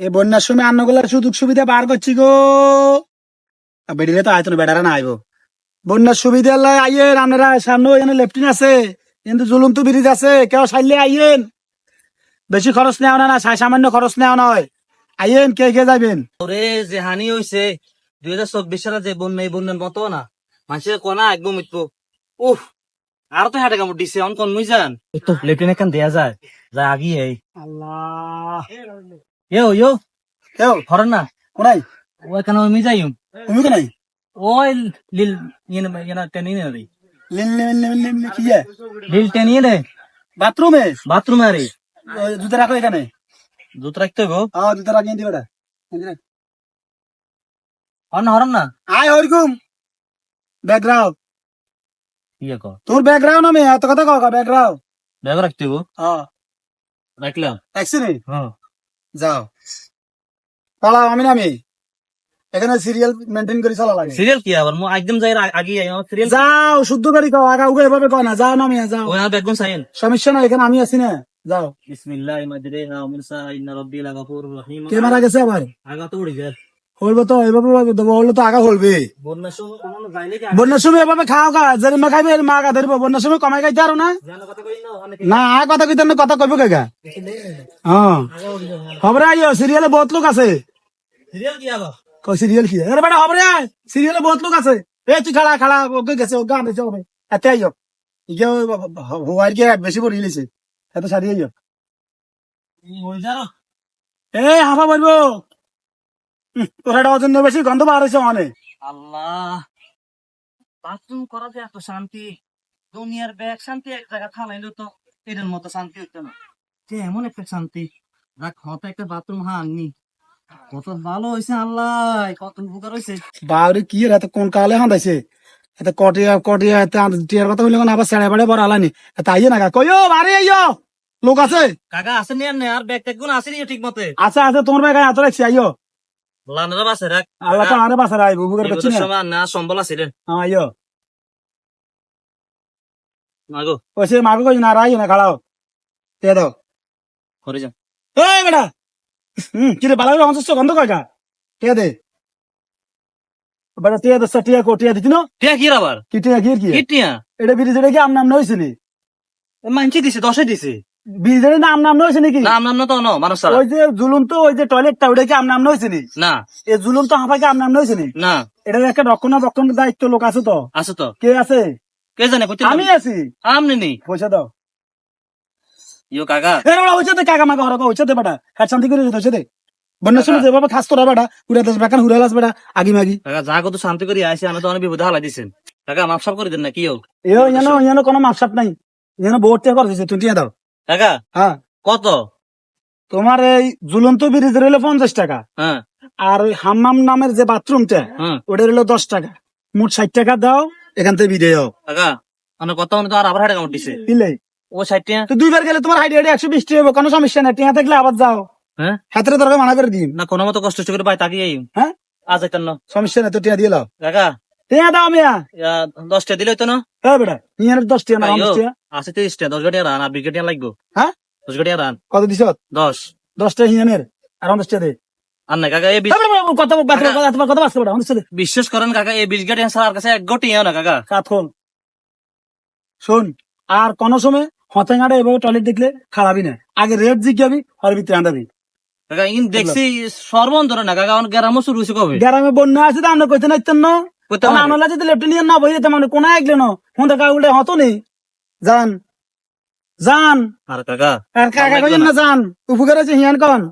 এই বন্যার সময় আন্নগুলার সুযোগ সুবিধা বার করছি গো। বেরিয়ে তো আয়তন বেড়ারা না আইব বন্যার সুবিধা লাই আইয়েন আপনারা সামনে ওইখানে লেফটিন আছে কিন্তু জুলুম তো ব্রিজ আছে কেউ সাইলে আইয়েন। বেশি খরচ নেওয়া না না সাই সামান্য খরচ নেওয়া নয়। আইয়েন কে কে যাবেন ওরে যে হানি হইছে দুই হাজার চব্বিশ সালে যে বন্যা এই বন্যার মতো না। মানুষের কোনা একদম মিটবো উফ আর তো হাটে কামড় দিছে অন কোন মুই যান তো লেফটেন্ট কান দেয়া যায় যায় আগি এই আল্লাহ। ইয়ো ইয়ো কেউ হরন না কোনাই ওই কান আমি যাইম তুমি নাই ওই লিল ইয়েন ইয়েন টেনি নে রে। লিন কি লিল টেনি নে বাথরুমে? বাথরুম আরে। জুতা রাখো এখানে। দুধ রাখতে গো হ্যাঁ জুতা রাখিয়ে দিবে হরন হরন না। আয় ওরকম ব্যাকগ্রাউন্ড। ইয়ে কর। তোর ব্যাকগ্রাউন্ড আমি এত কথা কও ব্যাকগ্রাউন্ড। ব্যাগ রাখতে গো হ্যাঁ রাখলাম। অ্যাক্সিডেন্ট হ্যাঁ। যাও। পালাও আমি নামি। এখানে সিরিয়াল মেনটেন করে চলা লাগে। সিরিয়াল কি আবার? মু একদম যাই আগে সিরিয়াল যাও শুদ্ধ করে কও আগা উগে এভাবে কও না যাও নামি যাও। ওয়া বেগুন সাইন সমস্যা নাই এখানে আমি আছি না? যাও। বিসমিল্লাহ মাজরিহা ওয়া মুরসা ইন্না রাব্বিল লাগাফুরুর রহিম কে মারা গেছে আবার? আগা তো উড়ে যায় হলবে তো এভাবে হলে তো আগা হলবে। বন্যার সময় এভাবে খাও গা যেদিন না খাইবে মা গা ধরবো বন্যার সময় কমাই খাইতে না? না আর কথা কইতে না কথা কইব গা? হ্যাঁ খবরে আইও সিরিয়ালে বহুত লোক আছে। সিরিয়াল কি? আবার কই বহুত লোক আছে। এ, তুই খাড়া খাড়া ওকে গেছে, ওকে আমি যাবে এতে আইও। ইকে হওয়ার কি বেশি পড়ে গেছে এত সারি আইও। হাফা বলব তোরা অজন্য বেশি গন্ধ বার হয়েছে অনেক আল্লাহ। বাথরুম করা যে এত শান্তি দুনিয়ার ব্যাগ শান্তি এক জায়গা থালাইলো তো মতো শান্তি হতো না। যে এমন একটা শান্তি। রাখ হতে একটা বাথরুম কত ভালো হয়েছে আল্লাহ কত উপকার হয়েছে বাউরি কি রে কোন কালে হান্দাইছে এত কটিয়া কটিয়া এত টিয়ার কথা বললে আবার সেড়ে বেড়ে বড় আলানি। এত আইয়ে না কইও বারে আইও লোক আছে? কাকা আছে নি আর নে? আর ব্যাগ ট্যাগগুলো আছে নি ঠিক মতে? আছে আছে তোমার ভাই এত রাখছি আইও লানারা বাসে রাখ। আল্লাহ তো আরে বাসার আইব বুকের বিপদের না। না সম্বল আছে রে। হ্যাঁ, আইও মাগো। ওসে মাগো কই না রাইও না খাড়াও। তে দাও। করে যা। এই বেটা হুম কি রে বালাবে অঞ্চল গন্ধ কয় গা? তে দে। বেটা তে কোটিয়া টিয়া কি আবার? কি টিয়া কি কি? কি টিয়া? এটা ব্রিজ এটা কি আম নাম নইছিলি মানছি দিছে দশে দিছে। ব্রিজ নাম নাম নইছে নাকি নাম নাম তো ন মানুষ ওই যে জুলুম তো ওই যে টয়লেটটা ওটা কি আম নাম নইছিলি না। এই জুলুম তো আম নাম নইছিলি না। এটা একটা রক্ষণাবেক্ষণ দায়িত্ব লোক আছে তো। আছে তো। কে আছে? কে জানে কইতে আমি আছি। আমনি নি। পয়সা দাও। ইয়ো কাকা। এর ওরা হইছে কাকা হইছে দে বেটা। হ্যাঁ শান্তি করে হইছে দে বন্যা শুনে যেভাবে খাস তোরা বেটা উড়া দশ বেকান হুড়া লাস বেটা আগি মাগি। কাকা যা কত শান্তি করে আইছে আমি তো অনেক বিপদে হালাই দিছেন। কাকা মাপ সাপ করে দেন না কি হোক এও ইয়ানো ইয়ানো কোনো মাপসাপ নাই। ইয়ানো বহুত টাকা হয়েছে তুই টিয়া দাও। কাকা? হ্যাঁ। কত? তোমার এই ঝুলন্ত ব্রিজ হইল পঞ্চাশ টাকা। হ্যাঁ। আর ওই হাম্মাম নামের যে বাথরুমটা হ্যাঁ। ওটা হইল দশ টাকা। মোট ষাট টাকা দাও এখান থেকে বিদে যাও কাকা মানে কত মানে তো আর আবার হাটে কামড় দিছে। দিলে ও ষাটটিয়া তো দুইবার গেলে তোমার হাইডে হাইডে একশো বিশ টাকা কোনো সমস্যা নাই। টিয়া থাকলে আবার যাও। হ্যাঁ? হাতের দরকার মানা করে দিন না কোনো মতো কষ্ট করে পাই তাকি আই হ্যাঁ? আজ একটা সমস্যা নাই তো টিয়া দিয়ে লাও টিয়া দাও মিয়া। দশটা দিলে তো না? হ্যাঁ বেটা ইয়ার দশ টিয়া না আইয়ো, পঞ্চাশ আছে তিরিশটা দশ গাড়ি রান আর বিশ গাড়ি লাগবো। হ্যাঁ? দশ গাড়ি রান। কত দিছ? দশ। দশটা হিয়ানের আর দে। আর না কাকা এই বাঁচতে বেটা বিশ্বাস করেন কাকা এই বিশ গাড়ি সার কাছে এক গোটি না কাকা। কাত হল শোন আর কোন সময় হতেঙ্গাটা এভাবে টয়লেট দেখলে খারাপই না। আগে রেট জিজ্ঞাবি ওর ভিতরে আন্দাবি কাকা ইন দেখছি সর্বন্তর না কাকা গ্রামও শুরু হয়েছে কবে? গ্রামে বন্যা আছে তো আমরা কইতে না। যদি না মানে কোন একলে না? ফোন দেখা উল্টে হতো যান যান আর কাকা। আর কাকা কইন না। না উপকার আছে হিয়ান কন।